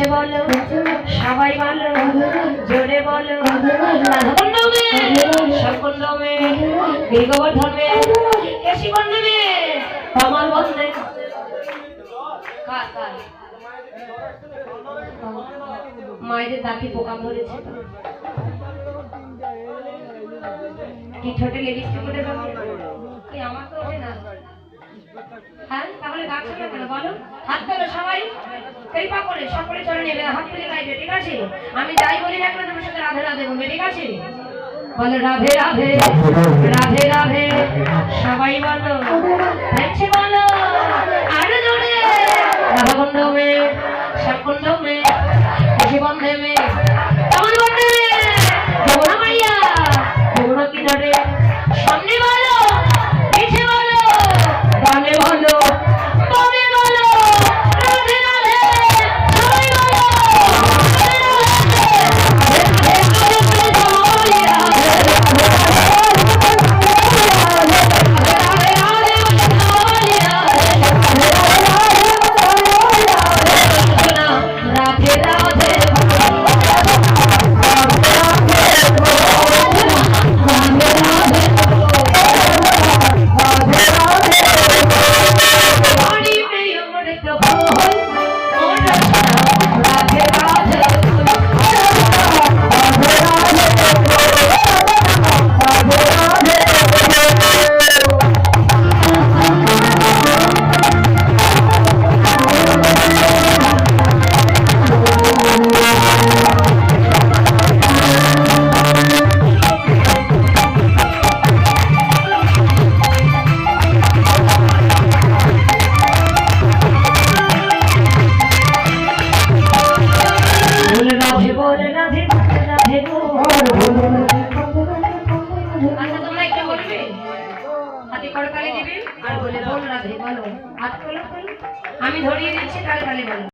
মিছে বলো, সবাই বলো, জোরে বলো। মায়েদের দাঁতে পোকা ধরেছে। কি ছোট লেডিস কুকুরের আমার তো হ্যাঁ তাহলে ডাক্তার কেন? বলো। হাত ধরো সবাই। কৃপা করে সকলে চলে নেবে। হাত তুলে গাইবে ঠিক আছে? আমি যাই বলি না কেন তোমার সাথে রাধে রাধে বলবে, ঠিক আছে? বলো, রাধে রাধে রাধে রাধে, সবাই বলো। দেখছে বলো? আরও জোরে। রাধাকুণ্ড মে শ্যামকুণ্ড মে কৃষিবন্ধে মে। কেমন বন্ধে? যমুনা মাইয়া, যমুনা কিনারে, সামনে বলো। রাধে বলো হাত। আমি ধরিয়ে দিচ্ছি তালে তালে বলো